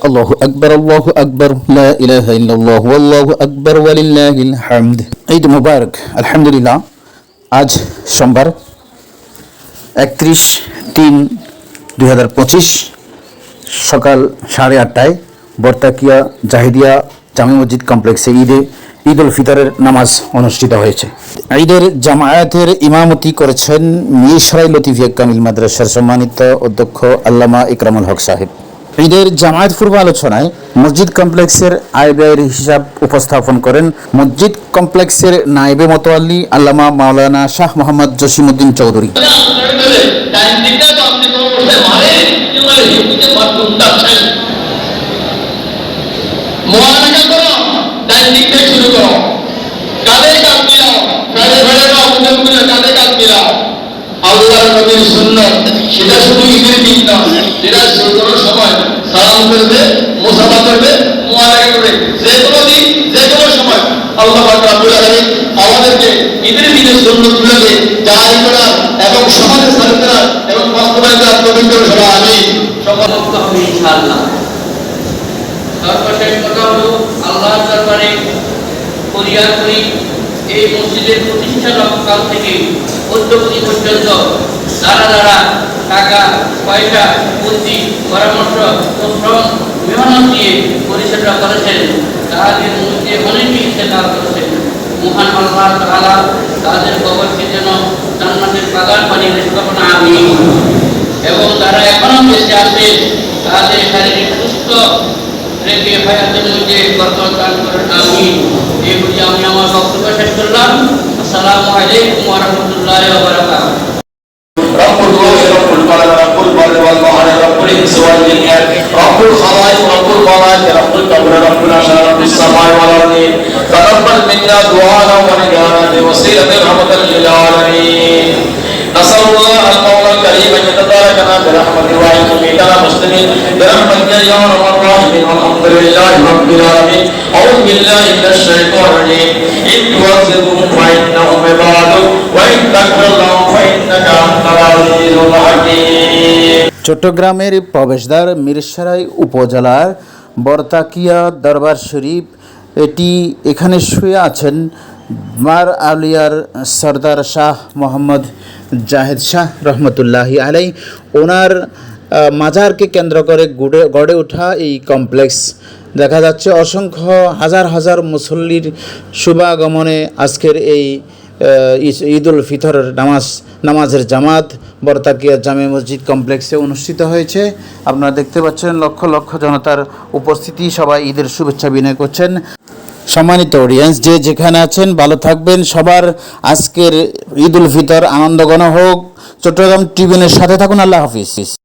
الله أكبر الله أكبر لا إله إلا الله والله أكبر ولله الحمد ঈদ মুবারক আলহামদুলিল্লাহ আজ সোমবার একত্রিশ তিন দুই হাজার পঁচিশ সকাল সাড়ে আটটায় বর্তাকিয়া জাহিদিয়া জামে মসজিদ কমপ্লেক্সে ঈদে ঈদ উল ফিতরের নামাজ অনুষ্ঠিত হয়েছে ঈদের জামায়াতের ইমামতি করেছেন মিশরাই লতিফিয়া কামিল মাদ্রাসার সম্মানিত অধ্যক্ষ আল্লামা ইকরামুল হক সাহেব ঈদের জামায়াত পূর্ব আলোচনায় মসজিদ কমপ্লেক্সের আয় ব্যয়ের হিসাব উপস্থাপন করেন মসজিদ কমপ্লেক্সের নায়েবে মতোয়াল্লি আল্লামা মাওলানা শাহ মোহাম্মদ জসিমউদ্দিন চৌধুরী। টাইম দিতে মুসাফা করবে মুআলাকা করবে। যে কোনো দিন, যে কোনো সময়। আল্লাহ পাক রাব্বুল আমাদেরকে ঈদের দিনের সুন্নতগুলোকে জারি করার এবং সমাজে সারি করার এবং বাস্তবায়ন করার পবিত্র সভা আমি সকল ইনশাআল্লাহ। সর্বশেষ কথা হলো, আল্লাহর দরবারে ফরিয়াদ করি, এই মসজিদের প্রতিষ্ঠা কাল থেকে অদ্যপতি পর্যন্ত যারা যারা টাকা, পয়সা, বুদ্ধি, পরামর্শ ও শ্রম মেহনত দিয়ে পরিচর্যা করেছেন তাদের মধ্যে অনেকেই ইস্তেকাল করেছেন। মহান আল্লাহ তাআলা তাদের কবরকে যেন জান্নাতের বাগান বানিয়ে স্থাপনা আমি এবং যারা এখনও বেঁচে আছে তাদের শারীরিক সুস্থ রেখে হায়াতের মধ্যে বরকত দান করেন আমি এই বলে আমি আমার বক্তব্য শেষ করলাম। আসসালামু আলাইকুম ওয়া রাহমাতুল্লাহি বারাকাতুহু। رب القبر رب العشر رب السماء والارض تقبل منا دعانا ونجانا بوسيله رحمه للعالمين نسأل الله المولى الكريم أن يتباركنا برحمته وأن يميتنا مسلمين برحمتك يا أرحم الراحمين والحمد لله رب العالمين أعوذ بالله من الشيطان الرجيم إن تعذبهم فإنهم عبادك وإن تغفر لهم فإنك أنت العزيز الحكيم চট্টগ্রামের প্রবেশদ্বার মিরসরাই উপজেলার বরতাকিয়া দরবার শরীফ, এটি এখানে শুয়ে আছেন মার আলিয়ার সর্দার শাহ মোহাম্মদ জাহেদ শাহ রহমতুল্লাহি আলাই ওনার মাজারকে কেন্দ্র করে গড়ে গড়ে ওঠা এই কমপ্লেক্স। দেখা যাচ্ছে অসংখ্য হাজার হাজার মুসল্লির শুভাগমনে আজকের এই ঈদ উল ফিতরের নামাজ, নামাজের জামাত বরতাকিয়া জামে মসজিদ কমপ্লেক্সে অনুষ্ঠিত হয়েছে। আপনারা দেখতে পাচ্ছেন লক্ষ লক্ষ জনতার উপস্থিতি। সবাই ঈদের শুভেচ্ছা বিনয় করছেন। সম্মানিত অডিয়েন্স যে যেখানে আছেন, ভালো থাকবেন। সবার আজকের ঈদ উল ফিতর আনন্দঘন হোক। চট্টগ্রাম ট্রিবিউনের সাথে থাকুন। আল্লাহ হাফিজ।